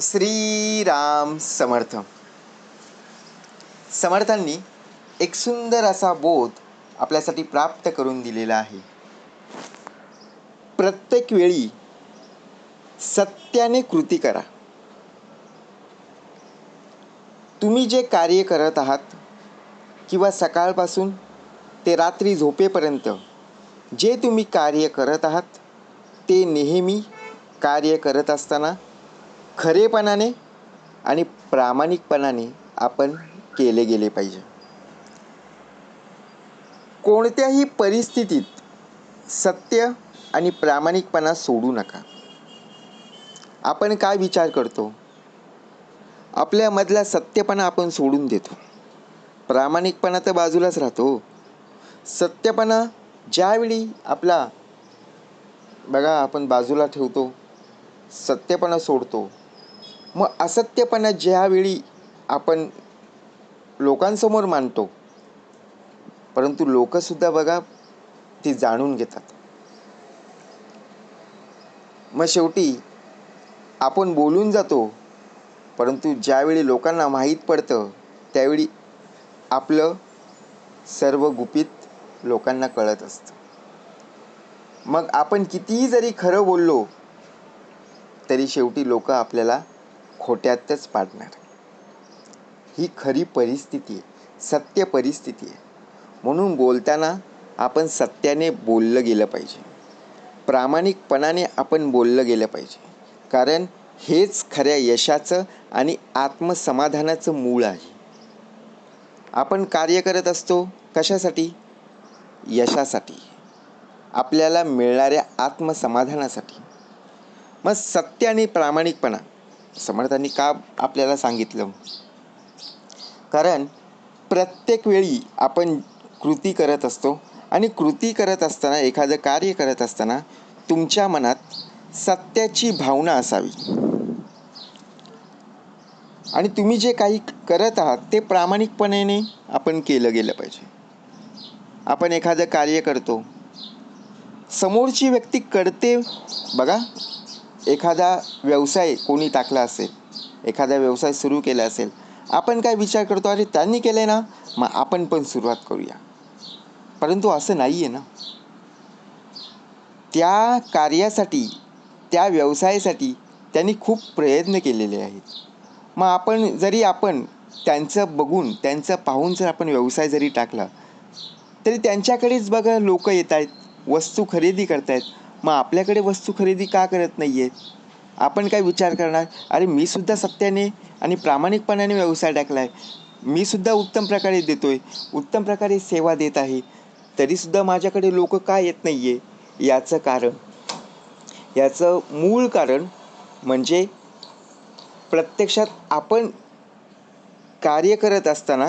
श्रीराम समर्थ. समर्थांनी एक सुंदर असा बोध आपल्यासाठी प्राप्त करून दिलेला आहे. प्रत्येक वेळी सत्याने कृती करा. तुम्ही जे कार्य करत आहात किंवा सकाळपासून ते रात्री झोपेपर्यंत जे तुम्ही कार्य करत आहात ते नेहमी कार्य करत असताना खरेपणाने आणि प्रामाणिकपणाने आपण केले गेले पाहिजे. कोणत्याही परिस्थितीत सत्य आणि प्रामाणिकपणा सोडू नका. आपण काय विचार करतो? आपल्यामधला सत्यपणा आपण सोडून देतो. प्रामाणिकपणा तर बाजूलाच राहतो. सत्यपणा ज्यावेळी आपला बघा आपण बाजूला ठेवतो सत्यपणा सोडतो मग असत्यपणा ज्यावेळी आपण लोकांसमोर मांडतो परंतु लोकसुद्धा बघा ती जाणून घेतात. मग शेवटी आपण बोलून जातो परंतु ज्यावेळी लोकांना माहीत पडतं त्यावेळी आपलं सर्व गुपित लोकांना कळत असतं. मग आपण कितीही जरी खरं बोललो तरी शेवटी लोक आपल्याला खोट्यातच पाडणार. ही खरी परिस्थिती आहे सत्य परिस्थिती आहे. म्हणून बोलताना आपण सत्याने बोललं गेलं पाहिजे. प्रामाणिकपणाने आपण बोललं गेलं पाहिजे. कारण हेच खऱ्या यशाचं आणि आत्मसमाधानाचं मूळ आहे. आपण कार्य करत असतो कशासाठी? यशासाठी. आपल्याला मिळणाऱ्या आत्मसमाधानासाठी. मग सत्य आणि प्रामाणिकपणा समर्थांनी का आपल्याला सांगितलं? कारण प्रत्येक वेळी आपण कृती करत असतो आणि कृती करत असताना एखादं कार्य करत असताना तुमच्या मनात सत्याची भावना असावी. आणि तुम्ही जे काही करत आहात ते प्रामाणिकपणे आपण केलं गेलं पाहिजे. आपण एखादं कार्य करतो. समोरची व्यक्ती करते बघा एखादा व्यवसाय कोणी टाकला असेल एखादा व्यवसाय सुरू केला असेल आपण काय विचार करतो अरे त्यांनी केलं ना मग आपण पण सुरुवात करूया. परंतु असं नाही आहे ना. त्या कार्यासाठी त्या व्यवसायासाठी त्यांनी खूप प्रयत्न केलेले आहेत. मग आपण जरी आपण त्यांचं बघून त्यांचं पाहून जर आपण व्यवसाय जरी टाकला तरी त्यांच्याकडेच बघा लोक येत आहेत वस्तू खरेदी करतायत मग आपल्याकडे वस्तू खरेदी का करत नाही आहेत आपण काय विचार करणार? अरे मी सुद्धा सत्याने आणि प्रामाणिकपणाने व्यवसाय टाकला आहे मी सुद्धा उत्तम प्रकारे देतो आहे उत्तम प्रकारे सेवा देत आहे. तरीसुद्धा माझ्याकडे लोक का येत नाही आहे याचं कारण. याचं मूळ कारण म्हणजे प्रत्यक्षात आपण कार्य करत असताना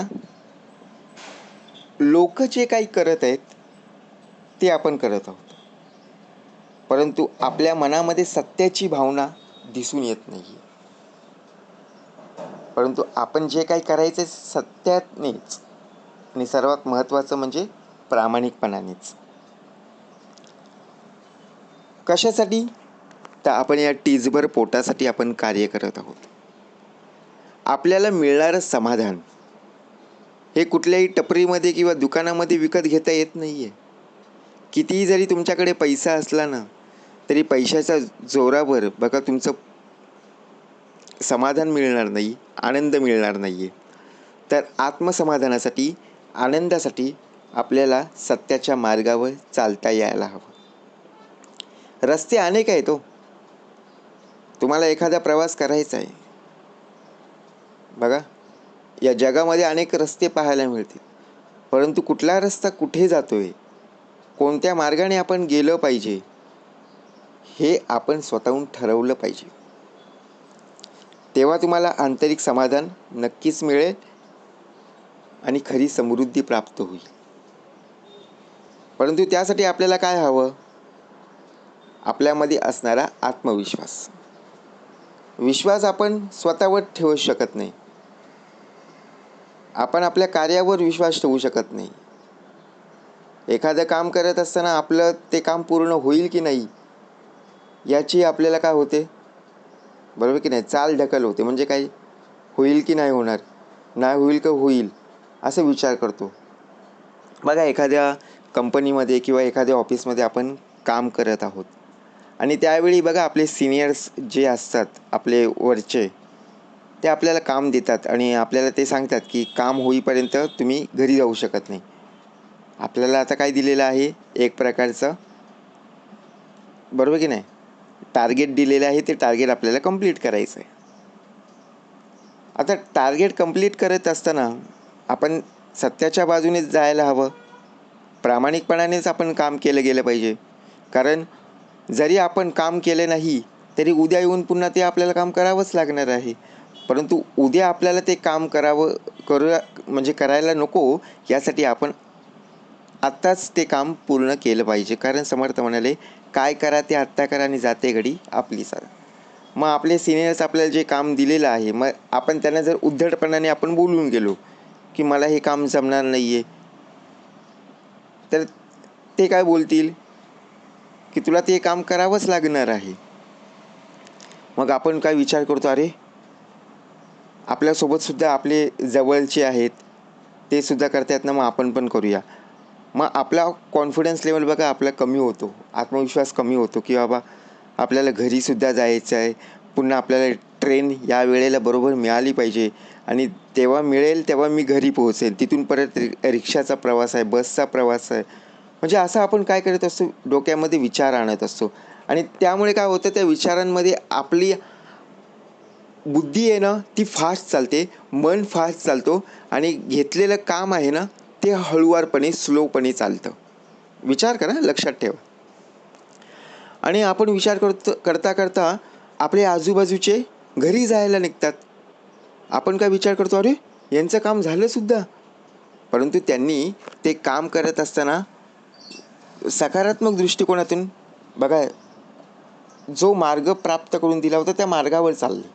लोक जे काही करत आहेत ते आपण करत आहोत. परंतु आपल्या मनामध्ये सत्याची भावना दिसून येत नाही परंतु आपण जे काही करायचं सत्यानेच आणि सर्वात महत्त्वाचं म्हणजे प्रामाणिकपणानेच. कशासाठी? तर आपण या टीजभर पोटासाठी आपण कार्य करत आहोत. आपल्याला मिळणारं समाधान हे कुठल्याही टपरीमध्ये किंवा दुकानामध्ये विकत घेता येत नाही आहे कितीही जरी तुमच्याकडे पैसा असला ना तरी पैशाच्या जोरावर बघा तुमचं समाधान मिळणार नाही आनंद मिळणार नाही आहे तर आत्मसमाधानासाठी आनंदासाठी आपल्याला सत्याच्या मार्गावर चालता यायला हवं. रस्ते अनेक आहेत तो तुम्हाला एखादा प्रवास करायचा आहे. बघा या जगामध्ये अनेक रस्ते पाहायला मिळतील. परंतु कुठला रस्ता कुठे जातो आहे कोणत्या मार्गाने आपण गेलं पाहिजे? हे आपण स्वतःहून ठरवलं पाहिजे. तेव्हा तुम्हाला आंतरिक समाधान नक्कीच मिळेल आणि खरी समृद्धी प्राप्त होईल. परंतु त्यासाठी आपल्याला काय हवं? आपल्यामध्ये असणारा आत्मविश्वास. विश्वास आपण स्वतःवर ठेवू शकत नाही. आपण आपल्या कार्यावर विश्वास ठेवू शकत नाही. एखादं काम करत असताना आपलं ते काम पूर्ण होईल की नाही? याची आपल्याला काय होते? बरोबर की नाही? चाल ढकल होते. म्हणजे काय? होईल की नाही होणार? नाही होईल का होईल? असं विचार करतो. बघा एखाद्या कंपनीमध्ये किंवा एखाद्या ऑफिसमध्ये आपण काम करत आहोत. आणि त्यावेळी बघा आपले सिनियर्स जे असतात आपले वरचे ते आपल्याला काम देतात आणि आपल्याला ते सांगतात की काम होईपर्यंत तुम्ही घरी जाऊ शकत नाही. आपल्याला आता काय दिलेलं आहे? एक प्रकारचं. बरोबर की नाही? टार्गेट दिलेलं आहे ते टार्गेट आपल्याला कंप्लीट करायचं आहे आता टार्गेट कंप्लीट करत असताना आपण सत्याच्या बाजूनेच जायला हवं. प्रामाणिकपणानेच आपण काम केलं गेलं पाहिजे. कारण जरी आपण काम केलं नाही तरी उद्या येऊन पुन्हा ते आपल्याला काम करावंच लागणार आहे. परंतु उद्या आपल्याला ते काम करावं करू म्हणजे करायला नको यासाठी आपण आत्ताच ते काम पूर्ण केलं पाहिजे. कारण समर्थ म्हणाले काय करा ते आत्ता करा आणि जाते घडी आपली सारा. मग आपले सिनियर्स आपल्याला जे काम दिलेलं आहे मग आपण त्यांना जर उद्धटपणाने आपण बोलून गेलो की मला हे काम जमणार नाही आहे तर ते काय बोलतील? की तुला ते काम करावंच लागणार आहे. मग आपण काय विचार करतो? अरे आपल्यासोबतसुद्धा आपले जवळचे आहेत ते सुद्धा करतायत ना मग आपण पण करूया. मग आपला कॉन्फिडन्स लेवल बघा आपला कमी होतो. आत्मविश्वास कमी होतो की बाबा आपल्याला घरीसुद्धा जायचं आहे. पुन्हा आपल्याला ट्रेन या वेळेला बरोबर मिळाली पाहिजे. आणि तेव्हा मिळेल तेव्हा मी घरी पोहोचेल. तिथून परत रिक्षाचा प्रवास आहे बसचा प्रवास आहे. म्हणजे असं आपण काय करत असतो? डोक्यामध्ये विचार आणत असतो. आणि त्यामुळे काय होतं? त्या विचारांमध्ये आपली बुद्धी आहे ना ती फास्ट चालते. मन फास्ट चालतो. आणि घेतलेलं काम आहे ना ते हळुवारपणे स्लोपणे चालतं. विचार करा लक्षात ठेवा. आणि आपण विचार करतो करता करता आपले आजूबाजूचे घरी जायला निघतात. आपण काय विचार करतो अरे यांचं काम झालं सुद्धा. परंतु त्यांनी ते काम करत असताना सकारात्मक दृष्टिकोनातून बघा जो मार्ग प्राप्त करून दिला होता त्या मार्गावर चालले.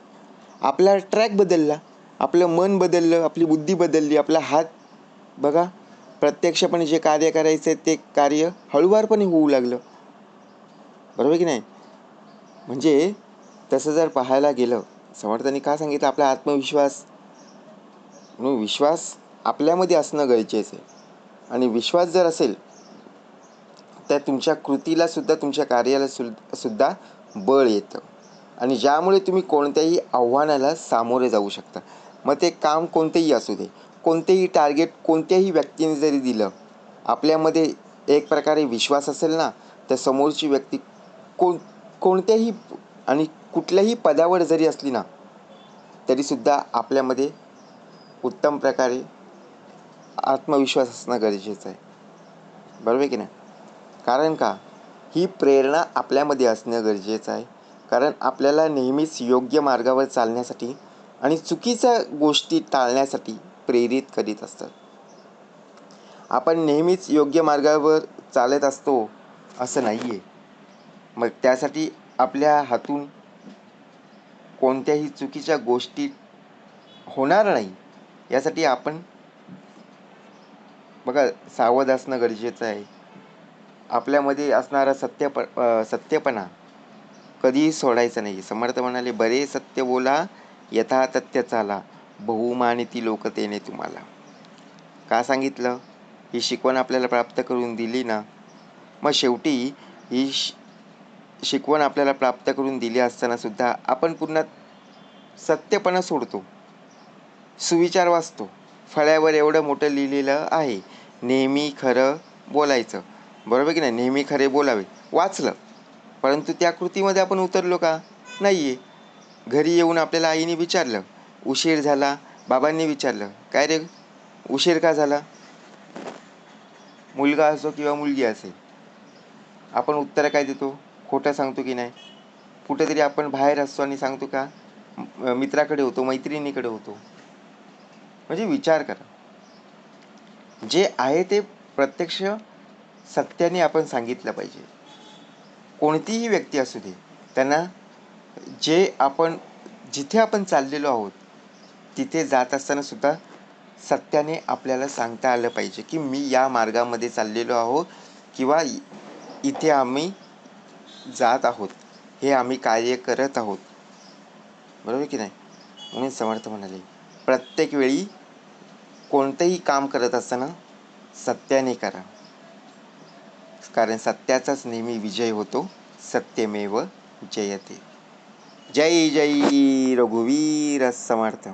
आपला ट्रॅक बदलला आपलं मन बदललं आपली बुद्धी बदलली आपला हात बघा प्रत्यक्षपणे जे कार्य करायचं आहे ते कार्य हळुवारपणे होऊ लागलं. बरोबर की नाही? म्हणजे तसं जर पाहायला गेलं समर्थांनी का सांगितलं आपला आत्मविश्वास? म्हणून विश्वास आपल्यामध्ये असणं गरजेचं आहे. आणि विश्वास जर असेल तर तुमच्या कृतीला सुद्धा तुमच्या कार्याला सु सुद्धा बळ येतं. आणि ज्यामुळे तुम्ही कोणत्याही आव्हानाला सामोरे जाऊ शकता. मग ते काम कोणतेही असू दे. कोणतेही टार्गेट कोणत्याही व्यक्तीने जरी दिलं आपल्यामध्ये एक प्रकारे विश्वास असेल ना तर समोरची व्यक्ती कोण कोणत्याही आणि कुठल्याही पदावर जरी असली ना तरीसुद्धा आपल्यामध्ये उत्तम प्रकारे आत्मविश्वास असणं गरजेचं आहे. बरोबर की नाही? कारण का? ही प्रेरणा आपल्यामध्ये असणं गरजेचं आहे. कारण आपल्याला नेहमीच योग्य मार्गावर चालण्यासाठी आणि चुकीच्या गोष्टी टाळण्यासाठी प्रेरित करीत असतात. आपण नेहमीच योग्य मार्गावर चालत असतो असं नाही आहे मग त्यासाठी आपल्या हातून कोणत्याही चुकीच्या गोष्टी होणार नाही यासाठी आपण बघा सावध असणं गरजेचं आहे. आपल्यामध्ये असणारा सत्यप सत्यपणा कधीही सोडायचा नाही. समर्थ म्हणाले बरे सत्य बोला यथा तथ्य चाला. बहुमानिती लोक तेने तुम्हाला. का सांगितलं? ही शिकवण आपल्याला प्राप्त करून दिली ना? मग शेवटी ही शिकवण आपल्याला प्राप्त करून दिली असताना सुद्धा आपण पुन्हा सत्यपणा सोडतो. सुविचार वाचतो. फळ्यावर एवढं मोठं लिहिलेलं आहे. नेहमी खरं बोलायचं. बरोबर की नाही? नेहमी खरे बोलावे. वाचलं. परंतु त्या कृतीमध्ये आपण उतरलो का? नाही आहे घरी येऊन आपल्याला आईने विचारलं उशीर झाला. बाबांनी विचारलं काय रे उशीर का झाला? मुलगा असो किंवा मुलगी असेल आपण उत्तर काय देतो? खोटं सांगतो की नाही? कुठेतरी आपण बाहेर असतो आणि सांगतो का मित्राकडे होतो मैत्रिणीकडे होतो. म्हणजे विचार करा. जे आहे ते प्रत्यक्ष सत्याने आपण सांगितलं पाहिजे. कोणतीही व्यक्ती असू दे त्यांना जे आपण जिथे आपण चाललेलो आहोत तिथे जात असताना सुद्धा सत्याने आपल्याला सांगता आलं पाहिजे की मी या मार्गामध्ये चाललेलो आहो किंवा इथे आम्ही जात आहोत. हे आम्ही कार्य करत आहोत. बरोबर की नाही? म्हणून समर्थ म्हणाले प्रत्येक वेळी कोणतंही काम करत असताना सत्याने करा. कारण सत्याचाच नेहमी विजय होतो. सत्यमेव जयते. जय जय रघुवीर समर्थ.